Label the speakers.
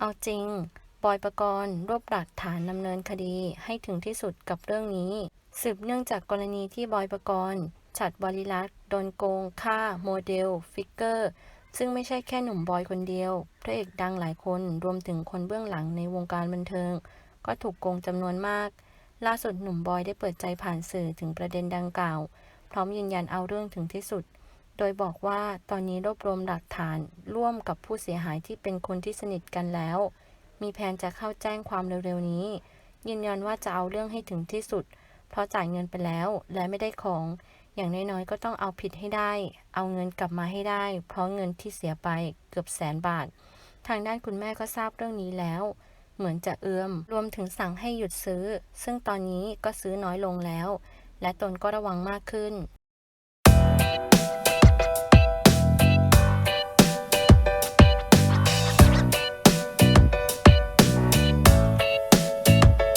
Speaker 1: เอาจริง บอยประกรณ์รวบหลักฐานดำเนินคดีให้ถึงที่สุดกับเรื่องนี้ สืบเนื่องจากกรณีที่บอยประกรณ์ฉัดบริลักษ์โดนโกงฆ่า โมเดล ฟิกเกอร์ ซึ่งไม่ใช่แค่หนุ่มบอยคนเดียว พระเอกดังหลายคนรวมถึงคนเบื้องหลังในวงการบันเทิง ก็ถูกโกงจำนวนมาก ล่าสุดหนุ่มบอยได้เปิดใจผ่านสื่อถึงประเด็นดังกล่าว พร้อมยืนยันเอาเรื่องถึงที่สุด โดยบอกว่าตอนนี้รวบรวมหลักฐานร่วมกับผู้เสียหายที่เป็นคนที่สนิทกันแล้ว มีแผนจะเข้าแจ้งความเร็วๆนี้ ยืนยันว่าจะเอาเรื่องให้ถึงที่สุด เพราะจ่ายเงินไปแล้วและไม่ได้ของ อย่างน้อยๆก็ต้องเอาผิดให้ได้ เอาเงินกลับมาให้ได้ เพราะเงินที่เสียไปเกือบแสนบาท ทางด้านคุณแม่ก็ทราบเรื่องนี้แล้ว เหมือนจะเอื้อม รวมถึงสั่งให้หยุดซื้อ ซึ่งตอนนี้ก็ซื้อน้อยลงแล้ว และตนก็ระวังมากขึ้น